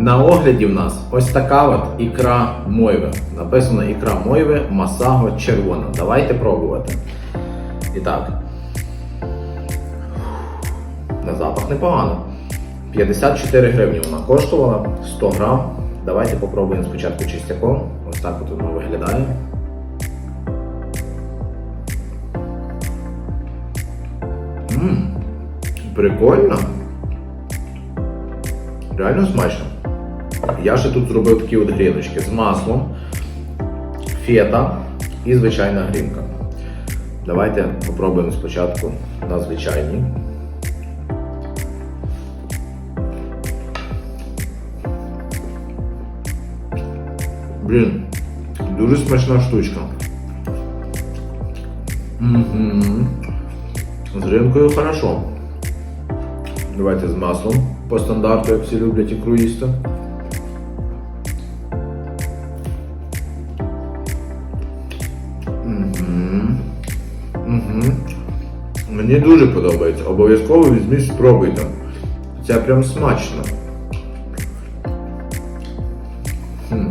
На огляді в нас ось така от ікра мойви. Написано ікра мойви Масаго червона. Давайте пробувати. І так. На запах непогано. 54 гривні вона коштувала, 100 грам. Давайте попробуємо спочатку чистяком. Ось так от воно виглядає. Ммм, прикольно. Реально смачно. Я ще тут зробив такі от гріночки з маслом, фета і звичайна грінка. Давайте попробуємо спочатку на звичайній. Блін, дуже смачна штучка. Угу. З грінкою хорошо. Давайте з маслом по стандарту, як всі люблять ікру їсти. Мені дуже подобається. Обов'язково візьміть, спробуйте. Це прям смачно. Хм.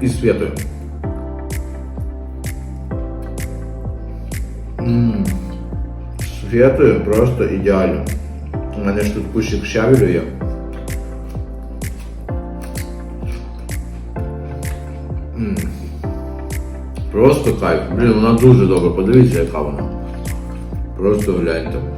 І світою. Ммм. Світою просто ідеально. У мене ж тут кущик щавелю є. Просто кайф. Блін, вона дуже добра. Подивіться, яка вона. Просто гляньте.